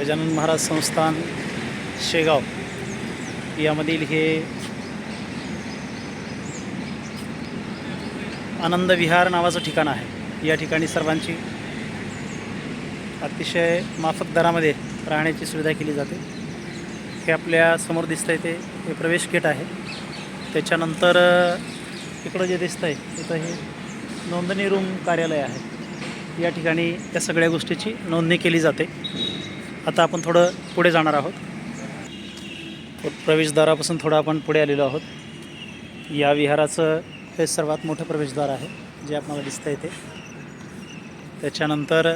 गजानन महाराज संस्थान शेगाव यामधील हे आनंद विहार नावाचं ठिकाण आहे. या ठिकाणी सर्वांची अतिशय माफक दरामध्ये राहण्याची सुविधा केली जाते. हे आपल्यासमोर आहे ते हे प्रवेश गेट आहे. त्याच्यानंतर इकडं जे दिसतं आहे तिथं हे नोंदणी रूम कार्यालय आहे. या ठिकाणी या सगळ्या गोष्टीची नोंदणी केली जाते. आता आपण थोडं पुढे जाणार आहोत. प्रवेशद्वारापासून थोडं आपण पुढे आलेलो आहोत. या विहाराचं हे सर्वात मोठं प्रवेशद्वार आहे जे आपल्याला दिसतं येते त्याच्यानंतर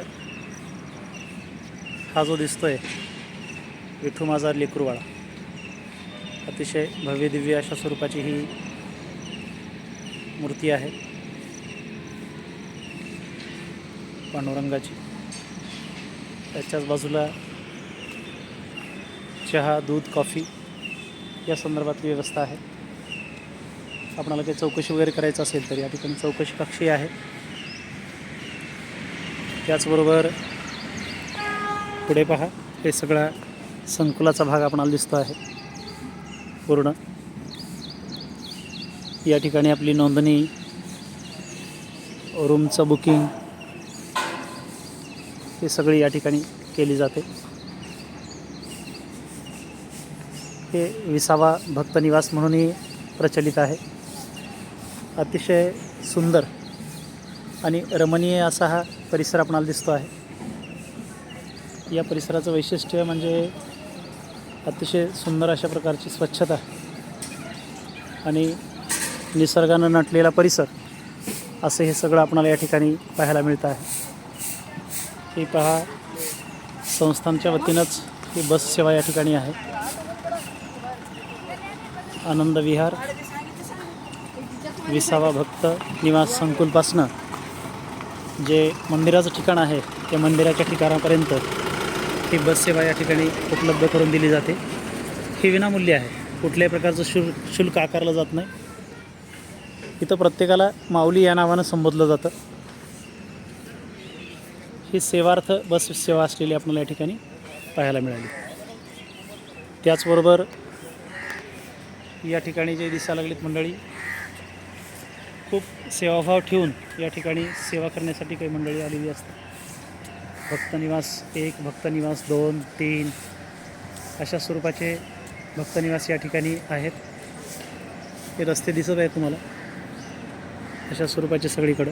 हा जो दिसतो आहे विठू माझा लेकरूवाळा अतिशय भव्य दिव्य अशा स्वरूपाची ही मूर्ती आहे. पांडुरंगाची. त्याच्याच बाजूला चहा दूध कॉफी या संदर्भातली व्यवस्था आहे. आपणाला काही चौकशी वगैरे करायचं असेल तर या ठिकाणी चौकशी कक्षी आहे. त्याचबरोबर पुढे पहा हे सगळा संकुलाचा भाग आपणाला दिसतो आहे. पूर्ण. या ठिकाणी आपली नोंदणी रूमचं बुकिंग हे सगळी या ठिकाणी केली जाते. हे विसावा भक्तनिवास म्हणूनही प्रचलित आहे. अतिशय सुंदर आणि रमणीय असा हा परिसर आपणाला दिसतो आहे. या परिसराचं वैशिष्ट्य म्हणजे अतिशय सुंदर अशा प्रकारची स्वच्छता आणि निसर्गानं नटलेला परिसर असं हे सगळं आपणाला या ठिकाणी पाहायला मिळतं आहे. हे पहा संस्थांच्या वतीनंच ही बस सेवा या ठिकाणी आहे. आनंद विहार. विसावा भक्त निवास संकुलपासनं जे मंदिराचं ठिकाण आहे त्या मंदिराच्या ठिकाणापर्यंत ही बस सेवा या ठिकाणी उपलब्ध करून दिली जाते. ही विनामूल्य आहे. कुठल्याही प्रकारचं शुल शुल्क आकारलं जात नाही. इथं प्रत्येकाला माऊली या नावानं संबोधलं जातं. ही सेवार्थ बस सेवा असलेली आपल्याला या ठिकाणी पाहायला मिळाली. त्याचबरोबर या ठिकाणी जे दिसायला लागलीत मंडळी खूप सेवाभाव ठेवून या ठिकाणी सेवा करण्यासाठी काही मंडळी आलेली असतात. भक्तनिवास एक भक्तनिवास दोन तीन अशा स्वरूपाचे भक्तनिवास या ठिकाणी आहेत. हे रस्ते दिसत आहेत तुम्हाला. अशा स्वरूपाचे सगळीकडं.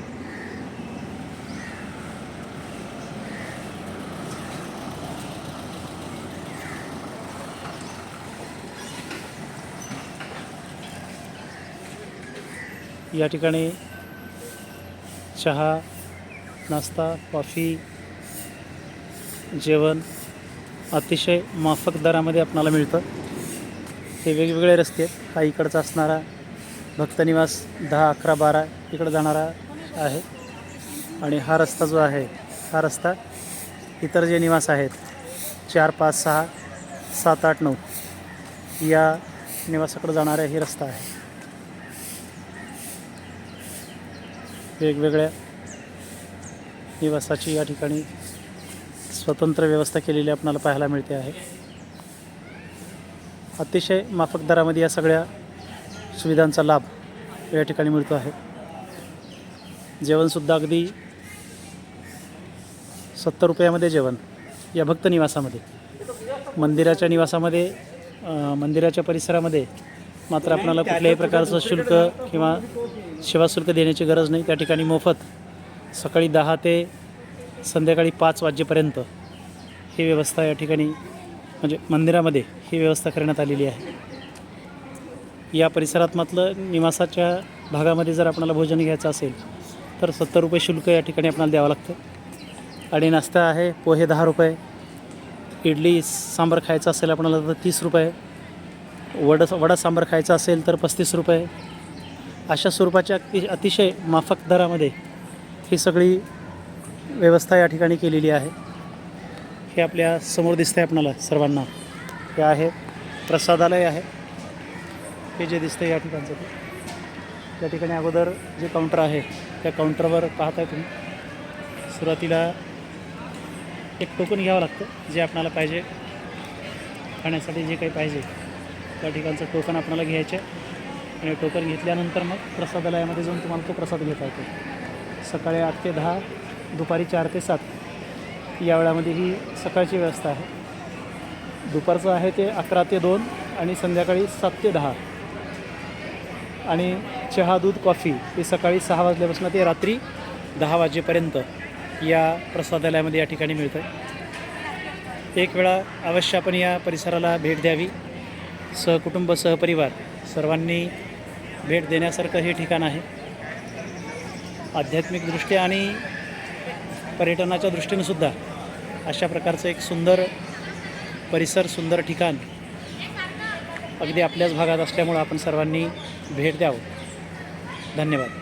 या ठिकाणी चहा नाश्ता कॉफी जेवण अतिशय माफक दरामध्ये आपणाला मिळतं. हे वेगवेगळे रस्ते आहेत. हा इकडचा असणारा भक्तनिवास दहा अकरा बारा इकडं जाणारा आहे. आणि हा रस्ता जो आहे हा रस्ता इतर जे निवास आहेत चार पाच सहा सात आठ नऊ या निवासाकडे जाणारा ही रस्ता आहे. वेगवेगळ्या निवासाची या ठिकाणी स्वतंत्र व्यवस्था केलेली आपल्याला पाहायला मिळते आहे. अतिशय माफक दरामध्ये या सगळ्या सुविधांचा लाभ या ठिकाणी मिळतो आहे. जेवणसुद्धा अगदी सत्तर रुपयामध्ये जेवण या भक्त निवासामध्ये. मंदिराच्या निवासामध्ये मंदिराच्या परिसरामध्ये मात्र आपल्याला कुठल्याही प्रकारचं शुल्क किंवा सेवाशुल्क देण्याची गरज नाही. त्या ठिकाणी मोफत सकाळी दहा ते संध्याकाळी पाच वाजेपर्यंत ही व्यवस्था या ठिकाणी म्हणजे मंदिरामध्ये ही व्यवस्था करण्यात आलेली आहे. या परिसरात मात्र निवासाच्या भागामध्ये जर आपल्याला भोजन घ्यायचं असेल तर सत्तर रुपये शुल्क या ठिकाणी आपल्याला द्यावं लागतं. आणि नाश्ता आहे पोहे दहा रुपये इडली सांबार खायचं असेल आपल्याला तर तीस रुपये. वड वडा सांबार खायचा असेल तर पस्तीस रुपये. अशा स्वरूपाच्या अति अतिशय माफक दरामध्ये ही सगळी व्यवस्था या ठिकाणी केलेली आहे. हे आपल्यासमोर दिसतं आहे आपणाला सर्वांना. हे आहे प्रसादालय आहे. हे जे दिसतं या ठिकाणचं ते. त्या ठिकाणी अगोदर जे काउंटर आहे त्या काउंटरवर पाहताय तुम्ही. सुरुवातीला एक टोकन घ्यावं लागतं जे आपणाला पाहिजे. खाण्यासाठी जे काही पाहिजे. त्या ठिकाणचं टोकन आपल्याला घ्यायचं आहे. आणि टोकन घेतल्यानंतर मग प्रसादालयामध्ये जाऊन तुम्हाला तो प्रसाद घेता येतो. सकाळी आठ ते दहा दुपारी चार ते सात. या वेळामध्ये ही सकाळची व्यवस्था आहे. दुपारचं आहे ते अकरा ते दोन आणि संध्याकाळी सात ते दहा. आणि चहा दूध कॉफी हे सकाळी सहा वाजल्यापासून ते रात्री दहा वाजेपर्यंत या प्रसादालयामध्ये या ठिकाणी मिळतं. एक वेळा अवश्य आपण या परिसराला भेट द्यावी. सहकुटुंब सहपरिवार सर्वांनी भेट देण्यासारखं हे ठिकाण आहे. आध्यात्मिकदृष्ट्या आणि पर्यटनाच्या दृष्टीनंसुद्धा अशा प्रकारचं एक सुंदर परिसर सुंदर ठिकाण अगदी आपल्याच भागात असल्यामुळं आपण सर्वांनी भेट द्यावं. धन्यवाद.